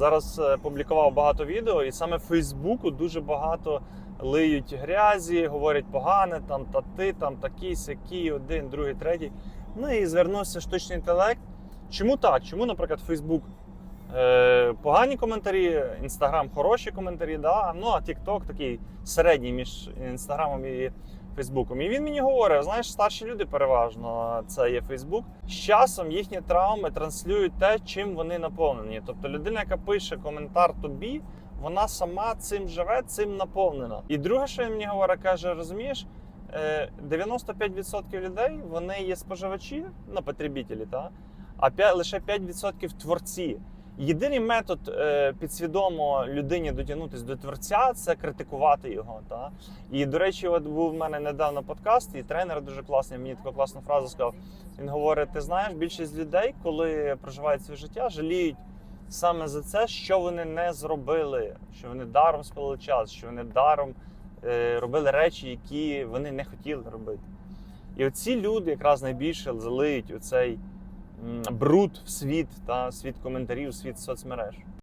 Зараз е, публікував багато відео, і саме в Фейсбуку дуже багато лиють грязі, говорять погане, там та ти, там такий, сякий, один, другий, третій. Ну і звернувся штучний інтелект. Чому так? Чому, наприклад, Фейсбук е, погані коментарі, Інстаграм хороші коментарі, да? ну а TikTok такий середній між Інстаграмом і Фейсбуком. І він мені говорить: знаєш, старші люди переважно це є Фейсбук. З часом їхні травми транслюють те, чим вони наповнені. Тобто людина, яка пише коментар тобі, вона сама цим живе, цим наповнена. І друге, що він мені говорить, каже: розумієш, е, 95% людей вони є споживачі, ну, потребітелі, та? а п'я- лише 5% творці. Єдиний метод е, підсвідомо людині дотягнутися до творця це критикувати його. Та? І до речі, от був в мене недавно подкаст, і тренер дуже класний, мені таку класну фразу сказав. Він говорить: ти знаєш, більшість людей, коли проживають своє життя, жаліють саме за це, що вони не зробили, що вони даром спалили час, що вони даром е, робили речі, які вони не хотіли робити. І оці люди якраз найбільше залиють оцей м, бруд в світ та світ коментарів, світ соцмереж.